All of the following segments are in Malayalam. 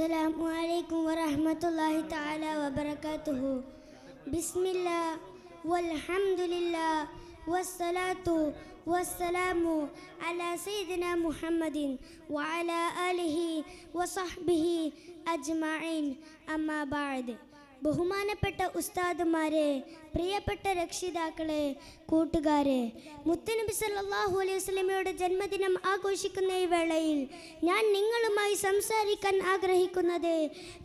السلام عليكم ورحمة الله تعالى وبركاته. بسم الله والحمد لله والصلاة والسلام على سيدنا محمد وعلى آله وصحبه أجمعين. أما بعد ബഹുമാനപ്പെട്ട ഉസ്താദുമാരെ പ്രിയപ്പെട്ട രക്ഷിതാക്കളെ കൂട്ടുകാരെ മുത്തനബി സല്ലാഹു അലൈഹി വസ്ലമയുടെ ജന്മദിനം ആഘോഷിക്കുന്ന ഈ വേളയിൽ ഞാൻ നിങ്ങളുമായി സംസാരിക്കാൻ ആഗ്രഹിക്കുന്നത്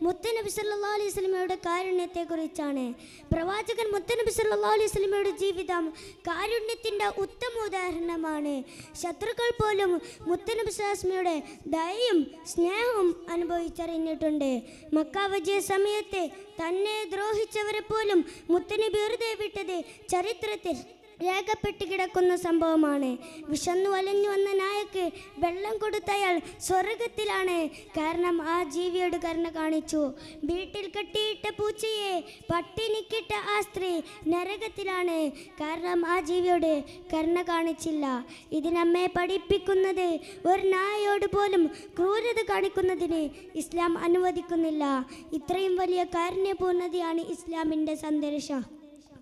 മുത്തനബി സല്ലല്ലാഹു അലൈഹി വസല്ലമയുടെ കാരുണ്യത്തെക്കുറിച്ചാണ്. പ്രവാചകൻ മുത്തനബി സല്ലല്ലാഹു അലൈഹി വസ്ലമയുടെ ജീവിതം കാരുണ്യത്തിന്റെ ഉത്തമ ഉദാഹരണമാണ്. ശത്രുക്കൾ പോലും മുത്തനബി സാസ്മയുടെ ദയയും സ്നേഹവും അനുഭവിച്ചറിഞ്ഞിട്ടുണ്ട്. മക്കാവജയ വിജയ സമയത്ത് തന്നെ ദ്രോഹിച്ചവരെ പോലും മുത്തിന് വെറുതെ വിട്ടത് ചരിത്രത്തിൽ രേഖപ്പെട്ട് കിടക്കുന്ന സംഭവമാണ്. വിശന്നു വലഞ്ഞു വന്ന നായക്ക് വെള്ളം കൊടുത്തയാൾ സ്വർഗത്തിലാണ്. കാരണം ആ ജീവിയോട് കരുണ കാണിച്ചു. വീട്ടിൽ കെട്ടിയിട്ട പൂച്ചയെ പട്ടിണിക്കിട്ട ആ സ്ത്രീ നരകത്തിലാണ്. കാരണം ആ ജീവിയോട് കരുണ കാണിച്ചില്ല. ഇതിനമ്മെ പഠിപ്പിക്കുന്നത് ഒരു നായയോട് പോലും ക്രൂരത കാണിക്കുന്നതിന് ഇസ്ലാം അനുവദിക്കുന്നില്ല. ഇത്രയും വലിയ കാരുണ്യപൂർണതയാണ് ഇസ്ലാമിന്റെ സന്ദേശം.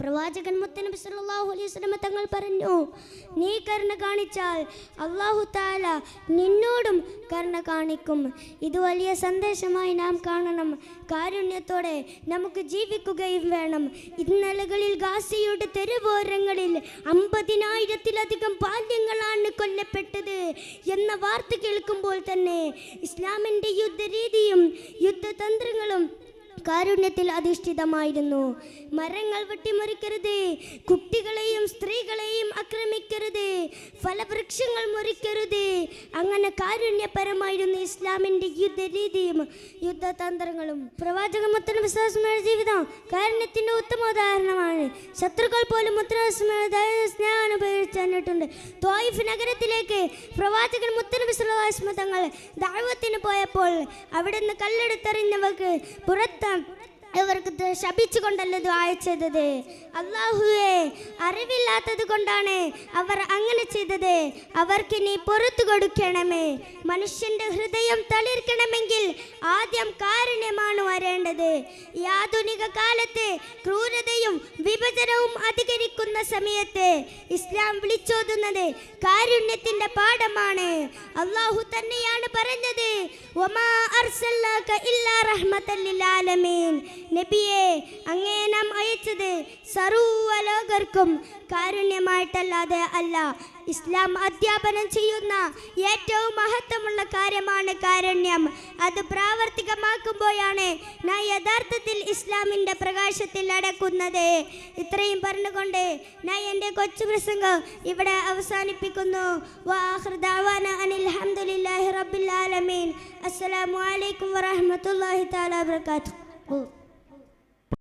പ്രവാചകൻ മുത്തനബി സല്ലല്ലാഹു അലൈഹി വസല്ലം തങ്ങൾ പറഞ്ഞു നീ കരുണ കാണിച്ചാൽ അല്ലാഹു തആല നിന്നോടും കരുണ കാണിക്കും. ഇത് വലിയ സന്ദേശമായി നാം കാണണം. കാരുണ്യത്തോടെ നമുക്ക് ജീവിക്കുകയും വേണം. ഇന്നലകളിൽ ഗാസിയുടെ തെരുവോരങ്ങളിൽ അമ്പതിനായിരത്തിലധികം ബാല്യങ്ങളാണ് കൊല്ലപ്പെട്ടത്. എന്ന വാർത്ത കേൾക്കുമ്പോൾ തന്നെ ഇസ്ലാമിന്റെ യുദ്ധരീതിയും യുദ്ധതന്ത്രങ്ങളും കാരുണ്യത്തിൽ അധിഷ്ഠിതമായിരുന്നു. മരങ്ങൾ വെട്ടിമുറിക്കരുത്. കുട്ടികളെയും സ്ത്രീകളെയും ആക്രമിക്കരുത്. ഫലവൃക്ഷങ്ങൾ മുറിക്കരുത്. അങ്ങനെ കാരുണ്യപരമായിരുന്നു ഇസ്ലാമിന്റെ യുദ്ധരീതിയും യുദ്ധതന്ത്രങ്ങളും. പ്രവാചക മുത്തന വിശ്വാസമായ ജീവിതം കാരുണ്യത്തിന്റെ ഉത്തമ ഉദാഹരണമാണ്. ശത്രുക്കൾ പോലും മുത്തനസ്മയുടെ സ്നേഹം അനുഭവിച്ചിട്ടുണ്ട് തോയിഫ് നഗരത്തിലേക്ക് പ്രവാചകൻ മുത്തന സുലഭാസ്മ തങ്ങൾ ദാഴ്വത്തിന് പോയപ്പോൾ അവിടുന്ന് കല്ലെടുത്തെറിഞ്ഞവർക്ക് പുറത്ത് ഇവർക്ക് ശപിച്ചുകൊണ്ടല്ല ദുആ ചെയ്തത് അള്ളാഹുവെ അറിവില്ലാത്തത് കൊണ്ടാണ് അവർ അങ്ങനെ ചെയ്തത്. അവർക്കിനി പുറത്തു കൊടുക്കണമേ. മനുഷ്യന്റെ ഹൃദയം തളിർക്കണമെങ്കിൽ ആദ്യം കാരുണ്യമാണ് വരേണ്ടത്. ഈ ആധുനിക കാലത്ത് ക്രൂരതയും വിഭജനവും അധികരിക്കുന്ന സമയത്ത് ഇസ്ലാം വിളിച്ചോതുന്നത് കാരുണ്യത്തിന്റെ പാഠമാണ്. അള്ളാഹു തന്നെയാണ് പറഞ്ഞത്. നബിയെ അങ്ങേ നാം അയച്ചത് സർവലോകർക്കും കാരുണ്യമായിട്ടല്ലാതെ അല്ല. ഇസ്ലാം അധ്യാപനം ചെയ്യുന്ന ഏറ്റവും മഹത്വമുള്ള കാര്യമാണ് കാരുണ്യം. അത് പ്രാവർത്തികമാക്കുമ്പോഴാണ് നാം യഥാർത്ഥത്തിൽ ഇസ്ലാമിന്റെ പ്രകാശത്തിൽ അടക്കുന്നത്. ഇത്രയും പറഞ്ഞുകൊണ്ട് ഞാൻ എന്റെ കൊച്ചു പ്രസംഗം ഇവിടെ അവസാനിപ്പിക്കുന്നു. അസ്സലാമു ദഅവാന അനിൽ ഹംദുലില്ലാഹി റബ്ബിൽ ആലമീൻ.